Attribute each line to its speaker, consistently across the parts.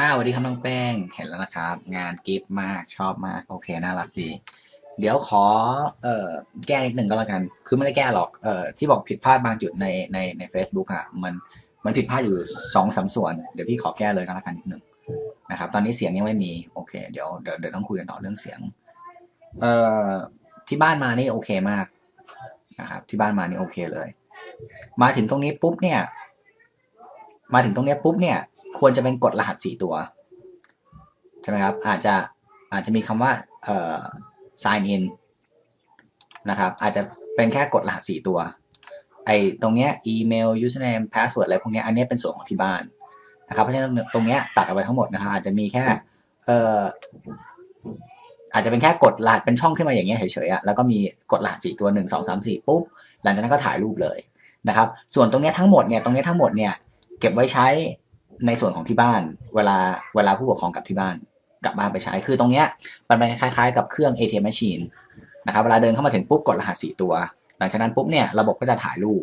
Speaker 1: อ้าวสวัสดีครับน้องแป้งเห็นแล้วนะครับ งานกิฟต์มากชอบมากโอเคน่ารักดีเดี๋ยวขอเอ่อแก้นิดหนึ่งก็แล้วกัน คือไม่ได้แก้หรอกเอ่อที่บอกผิดพลาดบางจุดในในใน Facebook อะมันมันผิดพลาดอยู่สองสามส่วน เดี๋ยวพี่ขอแก้เลยก็แล้วกันนิดหนึ่งนะครับ ตอนนี้เสียงยังไม่มีโอเคเดี๋ยวเดี๋ยวเดี๋ยวต้องคุยกันต่อเรื่องเสียงเอ่อที่บ้านมานี่โอเคมากนะครับที่บ้านมานี่โอเคเลย มาถึงตรงนี้ปุ๊บเนี่ย มาถึงตรงนี้ปุ๊บเนี่ย ควรจะเป็นกฎรหัสสี่ตัว ใช่ไหมครับ อาจจะอาจจะมีคำว่าเอ่อ sign in นะครับ อาจจะเป็นแค่กฎรหัสสี่ตัว ไอตรงเนี้ยอีเมล username password อะไรพวกเนี้ยอันนี้เป็นส่วนของที่บ้านนะครับ เพราะฉะนั้นตรงเนี้ยตัดเอาไว้ทั้งหมดนะครับอาจจะมีแค่เอ่ออาจจะเป็นแค่กดรหัสเป็นช่องขึ้นมาอย่างเงี้ยเฉยๆอะแล้วก็มีกดรหัสสี่ตัวหนึ่งสองสามสี่ปุ๊บ หลังจากนั้นก็ถ่ายรูปเลยนะครับ ส่วนตรงเนี้ยทั้งหมดเนี่ย ตรงเนี้ยทั้งหมดเนี่ย เก็บไว้ใช้ ในส่วนของที่บ้าน เวลาเวลาผู้ปกครองกลับที่บ้านกลับบ้านไปใช้คือตรงเนี้ยมันเป็นคล้ายๆ กับเครื่อง ATM machine นะครับเวลาเดินเข้ามาถึงปุ๊บกดรหัสสี่ตัว หลังจากนั้นปุ๊บเนี่ยระบบก็จะถ่ายรูป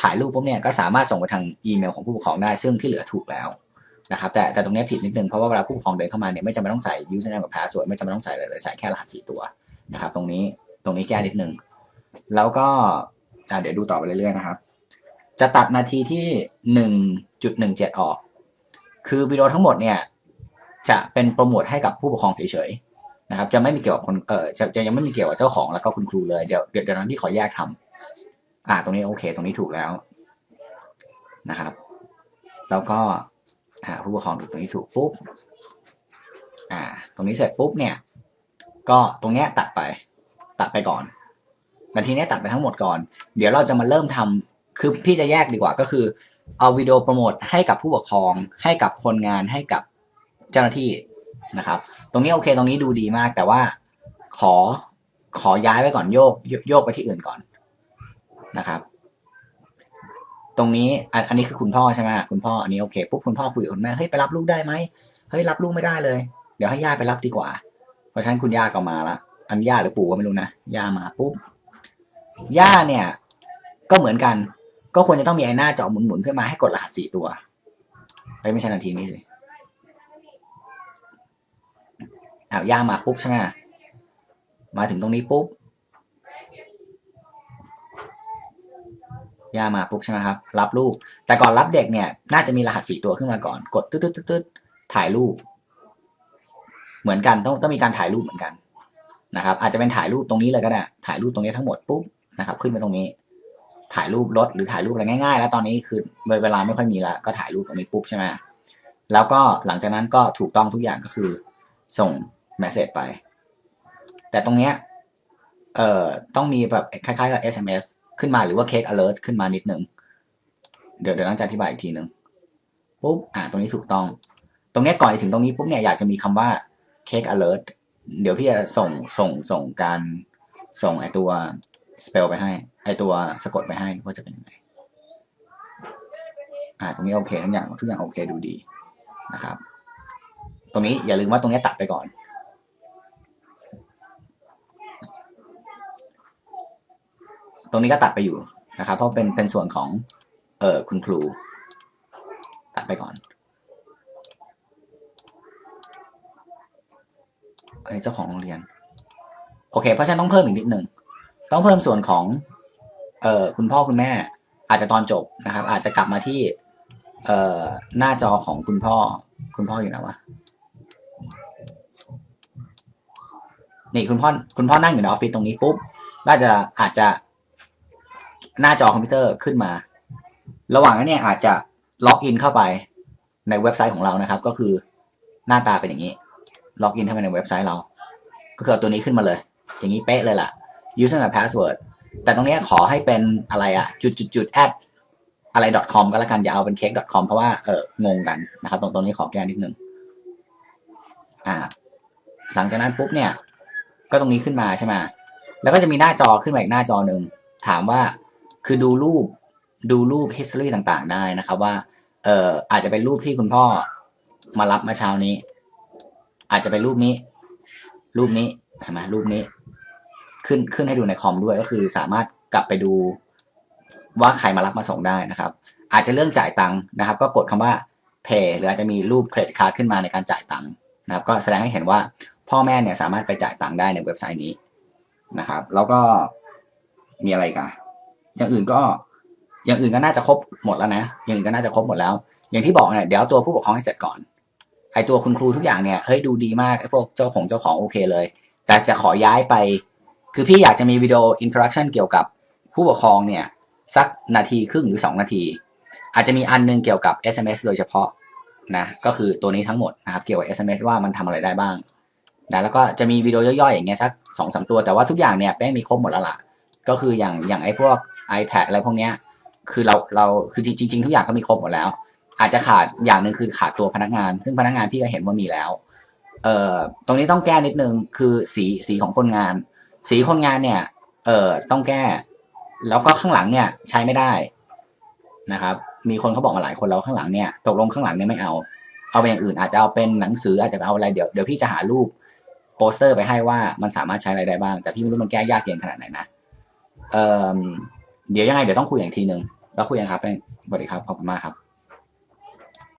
Speaker 1: ถ่ายรูปปุ๊บเนี่ยก็สามารถส่งไปทางอีเมลของผู้ปกครองได้ซึ่งที่เหลือถูกแล้วนะครับแต่แต่ตรงนี้ผิดนิดนึงเพราะว่าเวลาผู้ปกครองเดินเข้ามาเนี่ยไม่จำเป็นต้องใส่ username กับ password ไม่จำเป็นต้องใส่เลยใส่แค่รหัสสี่ตัวนะครับ ตรงนี้ตรงนี้แก้นิดนึงแล้วก็เดี๋ยวดูต่อไปเรื่อยๆนะครับ จะตัดนาทีที่หนึ่งจุดหนึ่งเจ็ดออก คือวิดีโอทั้งหมดเนี่ยจะเป็นโปรโมทให้กับผู้ปกครองเฉยๆนะครับ จะไม่มีเกี่ยวกับคนเออจะจะยังไม่มีเกี่ยวกับเจ้าของแล้วก็คุณครูเลยเดี๋ยวเดี๋ยวนั้นพี่ขอแยกทำอ่า ตรงนี้โอเค ตรงนี้ถูกแล้วนะครับ แล้วก็อ่าผู้ปกครองตรงนี้ถูกปุ๊บอ่า ตรงนี้เสร็จปุ๊บเนี่ย ก็ตรงเนี้ยตัดไป ตัดไปก่อนนาทีนี้ตัดไปทั้งหมดก่อน เดี๋ยวเราจะมาเริ่มทำคือพี่จะแยกดีกว่าก็คือ เอาวิดีโอโปรโมทให้กับผู้ปกครอง ให้กับคนงานให้กับเจ้าหน้าที่นะครับ ตรงนี้โอเค ตรงนี้ดูดีมาก แต่ว่าขอขอย้ายไปก่อนโยกโยโยกไปที่อื่นก่อนนะครับ ตรงนี้อันอันนี้คือคุณพ่อใช่ไหมคุณพ่ออันนี้โอเคปุ๊บคุณพ่อคุยกับคุณแม่เฮ้ยไปรับลูกได้ไหมเฮ้ยรับลูกไม่ได้เลย เดี๋ยวให้ย่าไปรับดีกว่า เพราะฉะนั้นคุณย่าก็มาละอันย่าหรือปู่ก็ไม่รู้นะย่ามาปุ๊บย่าเนี่ย ก็เหมือนกัน ก็ควรจะต้องมีไอ้หน้าจอหมุนๆขึ้นมาให้กดรหัสสี่ตัวเฮ้ยไม่ใช่นาทีนี้สิอ้าวย่ามาปุ๊บใช่ไหมมาถึงตรงนี้ปุ๊บย่ามาปุ๊บใช่ไหมครับ รับลูกแต่ก่อนรับเด็กเนี่ย น่าจะมีรหัสสี่ตัวขึ้นมาก่อน กดตึ๊ดตึ๊ดตึ๊ดถ่ายรูป เหมือนกันต้องต้องมีการถ่ายรูปเหมือนกันนะครับ อาจจะเป็นถ่ายรูปตรงนี้เลยก็ได้ ถ่ายรูปตรงนี้ทั้งหมดปุ๊บนะครับ ขึ้นไปตรงนี้ ถ่ายรูปรถหรือถ่ายรูปอะไรง่ายๆ แล้วตอนนี้คือเวลาไม่ค่อยมีแล้วก็ถ่ายรูปตรงนี้ปุ๊บใช่ไหมแล้วก็หลังจากนั้นก็ถูกต้องทุกอย่างก็คือส่งเมสเซจไป แต่ตรงเนี้ยเอ่อต้องมีแบบคล้ายๆกับ SMS ขึ้นมาหรือว่า Cake Alert ขึ้นมานิดนึง เดี๋ยวเดี๋ยวต้องจะอธิบายอีกทีหนึ่งปุ๊บอ่าตรงนี้ถูกต้อง ตรงเนี้ยก่อนถึงตรงนี้ปุ๊บเนี่ยอยากจะมีคำว่า Cake Alert เดี๋ยวพี่จะส่งส่งส่งการส่งไอตัว spell ไปให้ ไอตัวสะกดไปให้ว่าจะเป็นยังไงอ่าตรงนี้โอเคทุกอย่างทุกอย่างโอเคดูดีนะครับ ตรงนี้อย่าลืมว่าตรงนี้ตัดไปก่อนตรงนี้ก็ตัดไปอยู่นะครับ เพราะเป็นเป็นส่วนของเออคุณครู ตัดไปก่อนอันนี้เจ้าของโรงเรียน โอเค เพราะฉะนั้นต้องเพิ่มอีกนิดหนึ่ง ต้องเพิ่มส่วนของเอ่อคุณพ่อคุณแม่ อาจจะตอนจบนะครับ อาจจะกลับมาที่เอ่อหน้าจอของคุณพ่อคุณพ่ออยู่ไหนวะนี่คุณพ่อคุณพ่อนั่งอยู่ในออฟฟิศตรงนี้ปุ๊บน่าจะอาจจะหน้าจอคอมพิวเตอร์ขึ้นมา ระหว่างนั้นเนี่ยอาจจะล็อกอินเข้าไปในเว็บไซต์ของเรานะครับ ก็คือหน้าตาเป็นอย่างนี้ ล็อกอินเข้าไปในเว็บไซต์เรา ก็คือเอาตัวนี้ขึ้นมาเลย อย่างนี้เป๊ะเลยล่ะ username กับ password แต่ตรงนี้ขอให้เป็นอะไรอะจุดจุดจุด at อะไร .com ก็แล้วกันอย่าเอาเป็น cake .com เพราะว่าเอองงกันนะครับ ตรงตรงนี้ขอแก้นิดนึงอ่า หลังจากนั้นปุ๊บเนี่ย ก็ตรงนี้ขึ้นมาใช่ไหมแล้วก็จะมีหน้าจอขึ้นมาอีกหน้าจอหนึ่งถามว่าคือดูรูปดูรูป history ต่างๆ ได้นะครับว่าเอ่ออาจจะเป็นรูปที่คุณพ่อมารับเมื่อเช้านี้ อาจจะเป็นรูปนี้ รูปนี้เห็นไหมรูปนี้ ขึ้นขึ้นให้ดูในคอมด้วยก็คือสามารถกลับไปดูว่าใครมารับมาส่งได้นะครับ อาจจะเรื่องจ่ายตังค์นะครับ ก็กดคำว่า Pay หรืออาจจะมีรูปเครดิตการ์ดขึ้นมาในการจ่ายตังค์นะครับ ก็แสดงให้เห็นว่าพ่อแม่เนี่ยสามารถไปจ่ายตังค์ได้ในเว็บไซต์นี้นะครับ แล้วก็มีอะไรกันอย่างอื่นก็อย่างอื่นก็น่าจะครบหมดแล้วนะอย่างอื่นก็น่าจะครบหมดแล้ว อย่างที่บอกเนี่ยเดี๋ยวตัวผู้ปกครองให้เสร็จก่อนไอตัวคุณครูทุกอย่างเนี่ยเฮ้ยดูดีมากไอพวกเจ้าของเจ้าของโอเคเลย แต่จะขอย้ายไป คือพี่อยากจะมีวิดีโออินเทอร์แอคชั่นเกี่ยวกับผู้ปกครองเนี่ยสักนาทีครึ่งหรือสองนาที อาจจะมีอันนึงเกี่ยวกับ SMS โดยเฉพาะนะก็คือตัวนี้ทั้งหมดนะครับเกี่ยวกับ SMS ว่ามันทำอะไรได้บ้างนะแล้วก็จะมีวิดีโอย่อยๆอย่างเงี้ยสักสองสามตัว แต่ว่าทุกอย่างเนี่ยแป้งมีครบหมดแล้วล่ะก็คืออย่างอย่างไอ้พวก iPad อะไรพวกเนี้ยคือเราเราคือจริงๆทุกอย่างก็มีครบหมดแล้ว อาจจะขาดอย่างหนึ่งคือขาดตัวพนักงาน ซึ่งพนักงานพี่ก็เห็นว่ามีแล้วเอ่อตรงนี้ต้องแก้นิดนึงคือสีสีของคนงาน สีคนงานเนี่ย เอ่อต้องแก้ แล้วก็ข้างหลังเนี่ย ใช้ไม่ได้นะครับ มีคนเขาบอกมาหลายคนแล้วข้างหลังเนี่ยตกลงข้างหลังเนี่ยไม่เอา เอาไปอย่างอื่นอาจจะเอาเป็นหนังสืออาจจะเอาอะไรเดี๋ยวเดี๋ยวพี่จะหารูปโปสเตอร์ไปให้ว่ามันสามารถใช้อะไรได้บ้าง แต่พี่ไม่รู้มันแก้ยากเย็นขนาดไหนนะเอ่อเดี๋ยวยังไงเดี๋ยวต้องคุยอย่างทีหนึ่งแล้วคุยกันครับสวัสดีครับขอบคุณมากครับ